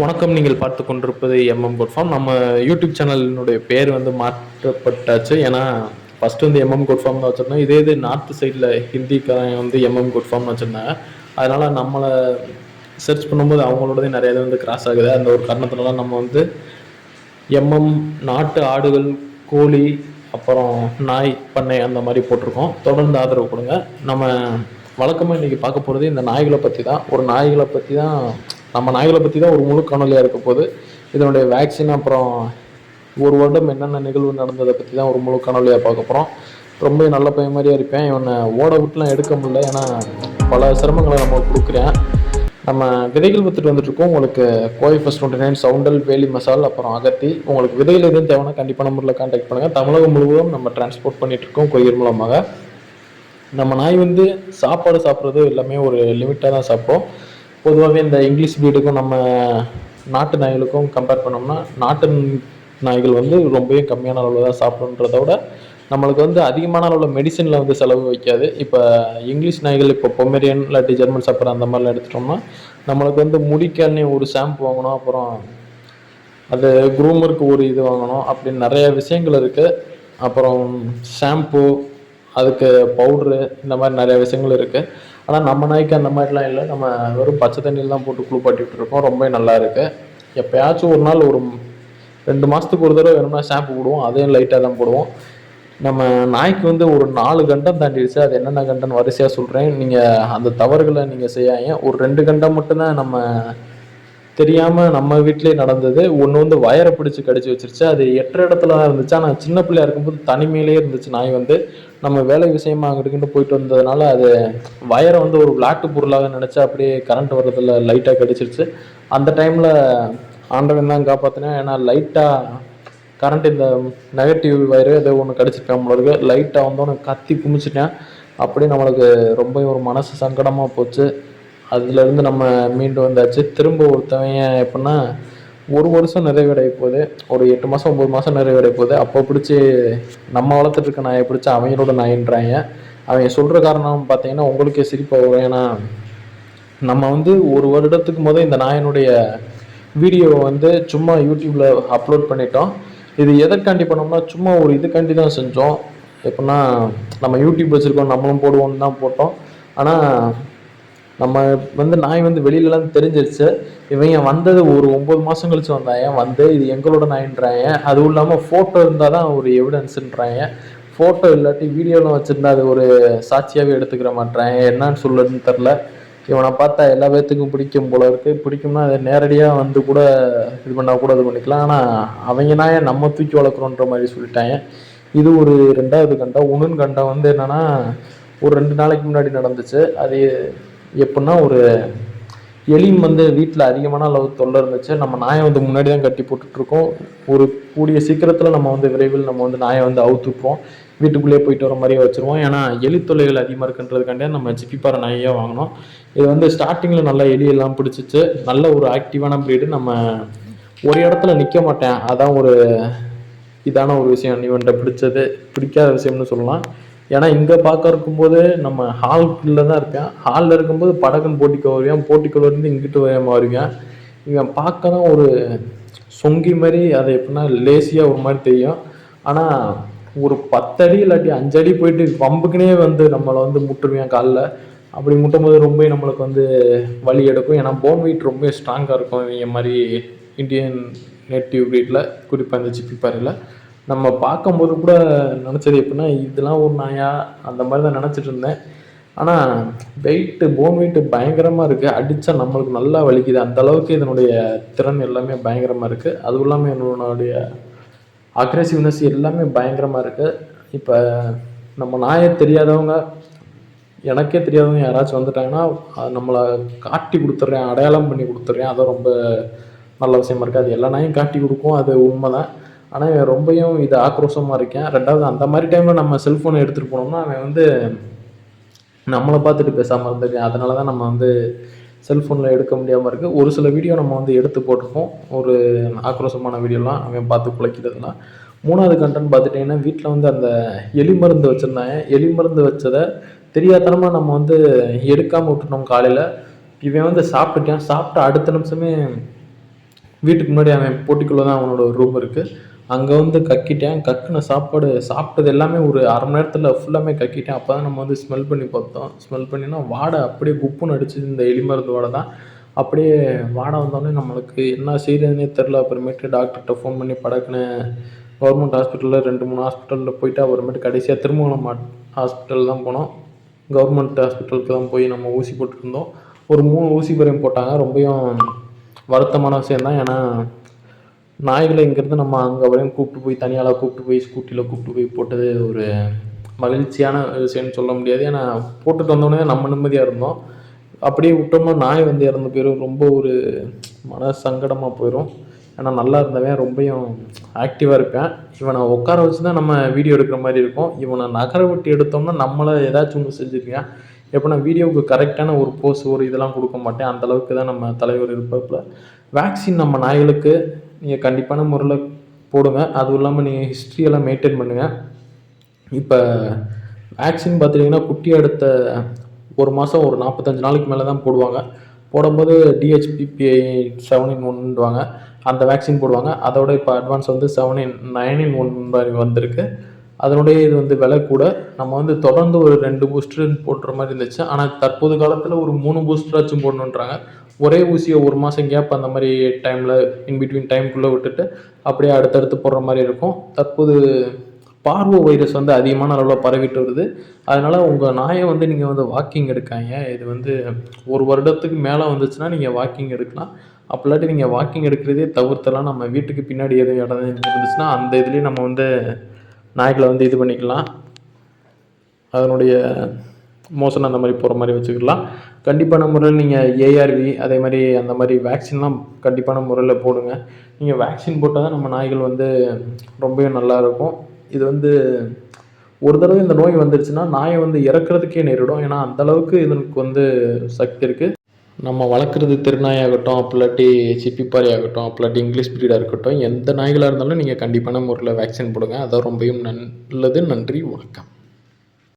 வணக்கம். நீங்கள் பார்த்து கொண்டிருப்பது எம்எம் குட் ஃபார்ம் நம்ம யூடியூப் சேனலினுடைய பேர் வந்து மாற்றப்பட்டாச்சு. ஏன்னா ஃபஸ்ட்டு வந்து எம்எம் குட் ஃபார்ம் தான் வச்சுருந்தோம். இதே இது நார்த் சைடில் ஹிந்திக்காரன் வந்து எம்எம் குட் ஃபார்ம்னு வச்சுருந்தாங்க. அதனால் நம்மளை சர்ச் பண்ணும்போது அவங்களோடதே நிறைய இது வந்து கிராஸ் ஆகுது. அந்த ஒரு காரணத்துலலாம் நம்ம வந்து எம்எம் நாட்டு ஆடுகள் கோழி அப்புறம் நாய் பண்ணை அந்த மாதிரி போட்டிருக்கோம். தொடர்ந்து ஆதரவு கொடுங்க. நம்ம வழக்கமாக இன்றைக்கி பார்க்க போகிறது இந்த நாய்களை பற்றி தான் ஒரு நாய்களை பற்றி தான் நம்ம நாய்களை பற்றி தான் ஒரு முழு காணொலியாக இருக்க போகுது. இதனுடைய வேக்சின் அப்புறம் ஒரு வருடம் என்னென்ன நிகழ்வு நடந்ததை பற்றி தான் ஒரு முழு காணொலியாக பார்க்க போகிறோம் ரொம்ப நல்ல பையன் மாதிரியாக இருப்பேன். இவனை ஓட விட்டுலாம் எடுக்க முடியல. ஏன்னா பல சிரமங்களை நம்ம கொடுக்குறேன். நம்ம விதைகள் வித்துட்டு வந்துட்டுருக்கோம் உங்களுக்கு கோவை ஃபஸ்ட் டுவெண்ட்டி நைன் சவுண்டல் வேலி மசால் அப்புறம் அகத்தி உங்களுக்கு விதைகள் எதுவும் தேவைன்னா கண்டிப்பாக முறையில் கான்டாக்ட் பண்ணுங்கள் தமிழகம் முழுவதும் நம்ம டிரான்ஸ்போர்ட் பண்ணிகிட்ருக்கோம் கொரியர் மூலமாக. நம்ம நாய் வந்து சாப்பாடு சாப்பிட்றது எல்லாமே ஒரு லிமிட்டாக தான் சாப்பிடும். பொதுவாகவே இந்த இங்கிலீஷ் ப்ரீடுக்கும் நம்ம நாட்டு நாய்களுக்கும் கம்பேர் பண்ணோம்னா நாட்டு நாய்கள் வந்து ரொம்பவே கம்மியான அளவில் தான் சாப்பிடுன்றத விட நம்மளுக்கு வந்து அதிகமான அளவில் மெடிசனில் வந்து செலவு வைக்காது. இப்போ இங்கிலீஷ் நாய்கள் இப்போ பொமேரியன் இல்லாட்டி ஜெர்மன் சாப்பிட்ற அந்த மாதிரிலாம் எடுத்துட்டோம்னா நம்மளுக்கு வந்து முடிக்கானே ஒரு ஷாம்பு வாங்கணும் அப்புறம் அது குரூமருக்கு ஒரு இது வாங்கணும் அப்படின்னு நிறைய விஷயங்கள் இருக்குது அப்புறம் ஷாம்பு அதுக்கு பவுட்ரு இந்த மாதிரி நிறைய விஷயங்கள் இருக்குது ஆனால் நம்ம நாய்க்கு அந்த மாதிரிலாம் இல்லை. நம்ம வெறும் பச்சை தண்ணியில் தான் போட்டு குளிப்பாட்டிகிட்டு இருக்கோம் ரொம்ப நல்லா இருக்குது எப்போயாச்சும் ஒரு நாள் ஒரு ரெண்டு மாதத்துக்கு ஒரு தடவை வேணும்னா ஷாம்பு போடுவோம். அதையும் லைட்டாக தான் போடுவோம். நம்ம நாய்க்கு வந்து ஒரு நாலு கண்டம் தாண்டிடுச்சு. அது என்னென்ன கண்டம் வரிசையாக சொல்கிறேன் நீங்கள் அந்த தவறுகளை நீங்கள் செய்யாங்க ஒரு ரெண்டு கண்டம் மட்டும்தான் நம்ம தெரியாமல் நம்ம வீட்டிலே நடந்தது. ஒன்று வந்து வயரை பிடிச்சி கடிச்சு வச்சிருச்சு. அது எட்டு இடத்துல தான் இருந்துச்சு. ஆனால் சின்ன பிள்ளையா இருக்கும்போது தனிமையிலே இருந்துச்சு நாய் வந்து. நம்ம வேலை விஷயமா அங்கிட்டு போயிட்டு வந்ததுனால அது வயரை வந்து ஒரு விளாட்டு பொருளாக நினச்சா அப்படியே கரண்ட் வர்றதில் லைட்டாக கடிச்சிருச்சு. அந்த டைமில் ஆண்டவன் தான் காப்பாற்றினேன் ஏன்னா லைட்டாக கரண்ட் இந்த நெகட்டிவ் வயரு ஏதோ ஒன்று கடிச்சிருக்கேன் நம்மளுக்கு லைட்டாக வந்தோன்னு கத்தி குமிச்சிட்டேன். அப்படியே நம்மளுக்கு ரொம்ப ஒரு மனசு சங்கடமாக போச்சு. அதுலேருந்து நம்ம மீண்டு வந்தாச்சு. திரும்ப ஒருத்தவன் எப்படின்னா ஒரு வருஷம் நிறைவடைய போகுது. ஒரு எட்டு மாதம் ஒம்பது மாதம் நிறைவடைய போகுது. அப்போ பிடிச்சி நம்ம வளர்த்துட்டு இருக்க நாயை பிடிச்சி அவங்களோட நாயின்றாங்க. அவங்க சொல்கிற காரணம் பார்த்தீங்கன்னா உங்களுக்கே சிரிப்பாக வரும். ஏன்னா நம்ம வந்து ஒரு வருடத்துக்கு முதல் இந்த நாயனுடைய வீடியோவை வந்து சும்மா யூடியூப்பில் அப்லோட் பண்ணிட்டோம். இது எதற்காண்டி பண்ணோம்னா சும்மா ஒரு இதுக்காண்டி தான் செஞ்சோம். எப்படின்னா நம்ம யூடியூப் வச்சுருக்கோம். நம்மளும் போடுவோம்னு தான் போட்டோம். ஆனால் நம்ம வந்து நாய் வந்து வெளியிலலாம் தெரிஞ்சிருச்சு இவங்க வந்தது ஒரு ஒம்பது மாதம் கழிச்சு வந்தாங்க வந்து இது எங்களோட நாயின்றாங்க அதுவும் இல்லாமல் ஃபோட்டோ இருந்தால் தான் ஒரு எவிடன்ஸுன்றாங்க ஃபோட்டோ இல்லாட்டி வீடியோலாம் வச்சுருந்தா அது ஒரு சாட்சியாகவே எடுத்துக்கிற மாட்டாங்க என்னன்னு சொல்லுறதுன்னு தெரில இவனை பார்த்தா எல்லா பேர்த்துக்கும் பிடிக்கும் போல இருக்கு. பிடிக்கும்னா அதை நேரடியாக வந்து கூட இது பண்ணால் கூட இது பண்ணிக்கலாம். ஆனால் அவங்க நாயை நம்ம தூக்கி வளர்க்குறோன்ற மாதிரி சொல்லிட்டாங்க. இது ஒரு ரெண்டாவது கண்டம். ஒன்றுன்னு கண்டம் வந்து என்னென்னா ஒரு ரெண்டு நாளைக்கு முன்னாடி நடந்துச்சு. அது எப்படின்னா ஒரு எலி வந்து வீட்டில் அதிகமான அளவு தொல்லை இருந்துச்சு. நம்ம நாயை வந்து முன்னாடி தான் கட்டி போட்டுட்ருக்கோம் ஒரு கூடிய சீக்கிரத்தில் நம்ம வந்து விரைவில் நம்ம வந்து நாயை வந்து அவுத்துப்போம். வீட்டுக்குள்ளேயே போயிட்டு வர மாதிரியே வச்சுருவோம். ஏன்னா எலி தொல்லைகள் அதிகமாக இருக்குன்றதுக்காண்டியே நம்ம ஜிப்பிப்பாறை நாயே வாங்கினோம். இது வந்து ஸ்டார்டிங்கில் நல்லா எலியெல்லாம் பிடிச்சிச்சு. நல்ல ஒரு ஆக்டிவான ப்ரீடு நம்ம ஒரு இடத்துல நிற்க மாட்டேன். அதான் ஒரு இதான ஒரு விஷயம். இவன்கிட்ட பிடிச்சது பிடிக்காத விஷயம்னு சொல்லலாம். ஏன்னா இங்கே பார்க்க இருக்கும்போது நம்ம ஹால்குள்ளே தான் இருக்கேன். ஹாலில் இருக்கும்போது படகுன்னு போட்டிக்கு வருவேன் போட்டிக்குள்ளேருந்து இங்கிட்டு வர வருவேன் இங்கே பார்க்க தான் ஒரு சொங்கி மாதிரி அதை எப்படின்னா லேசியாக ஒரு மாதிரி தெரியும். ஆனால் ஒரு பத்தடி இல்லாட்டி அஞ்சடி போயிட்டு பம்புக்குனே வந்து நம்மளை வந்து முட்டுருவேன் காலில்? அப்படி முட்டும் போது ரொம்ப நம்மளுக்கு வந்து வலி எடுக்கும். ஏன்னா போன் வெயிட் ரொம்ப ஸ்ட்ராங்காக இருக்கும். இவங்க மாதிரி இந்தியன் நேட்டிவ் வீட்டில் குறிப்பாக இந்த ஜிப்பி பாறையில். நம்ம பார்க்கும்போது கூட நினச்சது எப்படின்னா இதெல்லாம் ஒரு நாயா? அந்த மாதிரி தான் நினச்சிட்டு இருந்தேன். ஆனால் வெயிட்டு போன் வெயிட்டு பயங்கரமாக இருக்குது அடித்தா நம்மளுக்கு நல்லா வலிக்குது. அந்த அளவுக்கு இதனுடைய திறன் எல்லாமே பயங்கரமாக இருக்குது அதுவும் இல்லாமல் என்னுடைய அக்ரெசிவ்னஸ் எல்லாமே பயங்கரமாக இருக்குது இப்போ நம்ம நாயை தெரியாதவங்க எனக்கே தெரியாதவங்க யாராச்சும் வந்துட்டாங்கன்னா அது நம்மளை காட்டி கொடுத்துட்றேன் அடையாளம் பண்ணி கொடுத்துட்றேன். அது ரொம்ப நல்ல விஷயமா இருக்குது அது எல்லா நாயும் காட்டி கொடுக்கும். அது உண்மை தான் ஆனால் இவன் ரொம்பையும் இது ஆக்ரோஷமாக இருக்கேன். ரெண்டாவது அந்த மாதிரி டைமில் நம்ம செல்ஃபோனை எடுத்துகிட்டு போனோம்னா அவன் வந்து நம்மளை பார்த்துட்டு பேசாமல் இருந்திருக்கேன். அதனால தான் நம்ம வந்து செல்ஃபோனில் எடுக்க முடியாமல் இருக்குது ஒரு சில வீடியோ நம்ம வந்து எடுத்து போட்டிருப்போம். ஒரு ஆக்ரோஷமான வீடியோலாம் அவன் பார்த்து குலைக்கிறதுலாம் மூணாவது கண்டென்ட் பார்த்துட்டிங்கன்னா வீட்டில் வந்து அந்த எலி மருந்து வச்சுருந்தாங்க. எலி மருந்து வச்சதை தெரியாதனமாக நம்ம வந்து எடுக்காமல் விட்டுட்டோம் காலையில். இவன் வந்து சாப்பிட்டுட்டான். சாப்பிட்டு அடுத்த நிமிஷமே வீட்டுக்கு முன்னாடி அவன் போட்டிக்குள்ளே தான் அவனோட ரூம் இருக்குது அங்கே வந்து கக்கிட்டேன். கக்குன சாப்பாடு சாப்பிட்டது எல்லாமே ஒரு அரை மணி நேரத்தில் ஃபுல்லாமே கக்கிட்டேன். அப்போ தான் நம்ம வந்து ஸ்மெல் பண்ணி பார்த்தோம். ஸ்மெல் பண்ணினா வாடை அப்படியே குப்புன்னு அடிச்சுது இந்த எலி மருந்து வாடை தான். அப்படியே வாடை வந்தோடனே நம்மளுக்கு என்ன செய்யறதுனே தெரில அப்புறமேட்டு டாக்டர்கிட்ட ஃபோன் பண்ணி படக்குன்னு. கவர்மெண்ட் ஹாஸ்பிட்டலில் ரெண்டு மூணு ஹாஸ்பிட்டலில் போயிட்டு அப்புறமேட்டு கடைசியாக திருமணம் ஹாஸ்பிட்டல் தான் போனோம். கவர்மெண்ட் ஹாஸ்பிட்டலுக்கு தான் போய் நம்ம ஊசி போட்டுருந்தோம் ஒரு மூணு ஊசி வரையும் போட்டாங்க. ரொம்பவும் வருத்தமான விஷயம் தான். ஏன்னா நாய்களை இங்கேருந்து நம்ம அங்கே வரையும் கூப்பிட்டு போய் தனியாளாக கூப்பிட்டு போய் ஸ்கூட்டியில் கூப்பிட்டு போய் போட்டது ஒரு மகிழ்ச்சியான விஷயம்னு சொல்ல முடியாது. ஏன்னா போட்டுட்டு வந்தோடனே நம்ம நிம்மதியாக இருந்தோம். அப்படியே விட்டோம்னா நாய் வந்து இறந்து போயிடும் ரொம்ப ஒரு மன சங்கடமாக போயிடும் ஏன்னா நல்லா இருந்தவன் ரொம்பையும் ஆக்டிவாக இருப்பேன். இவனை உட்கார வச்சு தான் நம்ம வீடியோ எடுக்கிற மாதிரி இருக்கும். இவனை நகர விட்டு எடுத்தோம்னா நம்மளை ஏதாச்சும் ஒன்று செஞ்சுருக்கேன் எப்போ நான் வீடியோவுக்கு கரெக்டான ஒரு போஸ் ஒரு இதெல்லாம் கொடுக்க மாட்டேன். அந்த அளவுக்கு தான் நம்ம தலைவர் இருப்பப்பில். வேக்சின் நம்ம நாய்களுக்கு நீங்கள் கண்டிப்பான முறையில் போடுங்க. அதுவும் இல்லாமல் நீங்கள் ஹிஸ்ட்ரியெல்லாம் மெயின்டைன் பண்ணுங்கள் இப்போ வேக்சின் பார்த்துட்டிங்கன்னா குட்டி அடுத்த ஒரு மாதம் ஒரு நாற்பத்தஞ்சு நாளைக்கு மேலே தான் போடுவாங்க. போடும்போது டிஹெச்பிபிஐ செவன் இன் ஒன்றுவாங்க அந்த வேக்சின் போடுவாங்க. அதோட இப்போ அட்வான்ஸ் வந்து seven in nine in one மாதிரி வந்திருக்கு. அதனுடைய இது வந்து விலை கூட நம்ம வந்து தொடர்ந்து ஒரு ரெண்டு பூஸ்டர் போடுற மாதிரி இருந்துச்சு. ஆனால் தற்போது காலத்தில் ஒரு மூணு பூஸ்டராச்சும் போடணுன்றாங்க. ஒரே ஊசியை ஒரு மாதம் கேப் அந்த மாதிரி டைமில் இன்பிட்வீன் டைம்குள்ளே விட்டுட்டு அப்படியே அடுத்தடுத்து போடுற மாதிரி இருக்கும். தற்போது பார்வோ வைரஸ் வந்து அதிகமான அளவில் பரவிட்டு வருது. அதனால் உங்கள் நாயை வந்து நீங்கள் வந்து வாக்கிங் எடுக்காங்க இது வந்து ஒரு வருடத்துக்கு மேலே வந்துச்சுன்னா நீங்கள் வாக்கிங் எடுக்கலாம். அப்படிலாட்டி நீங்கள் வாக்கிங் எடுக்கிறதே தவிர்த்தலாம் நம்ம வீட்டுக்கு பின்னாடி எதுவும் இடம் இருந்துச்சுன்னா அந்த இதுலேயே நம்ம வந்து நாய்களை வந்து இது பண்ணிக்கலாம். அதனுடைய மோஷன் அந்த மாதிரி போகிற மாதிரி வச்சுக்கலாம். கண்டிப்பான முறையில் நீங்கள் ஏஆர்வி அதே மாதிரி அந்த மாதிரி வேக்சின்லாம் கண்டிப்பான முறையில் போடுங்க. நீங்கள் வேக்சின் போட்டால் தான் நம்ம நாய்கள் வந்து ரொம்பவே நல்லா இருக்கும். இது வந்து ஒரு தடவை இந்த நோய் வந்துருச்சுன்னா நாயை வந்து இறக்குறதுக்கே நேரிடும். ஏன்னா அந்த அளவுக்கு இதற்கு வந்து சக்தி இருக்குது நம்ம வளர்க்குறது திருநாயாகட்டும் அப்படிலாட்டி சிப்பிப்பாரி ஆகட்டும் அப்படிலாட்டி இங்கிலீஷ் ப்ரீடாக இருக்கட்டும் எந்த நாய்களாக இருந்தாலும் நீங்கள் கண்டிப்பான முறையில் வேக்சின் போடுங்க. அதான் ரொம்பவும் நல்லது. நன்றி வணக்கம்.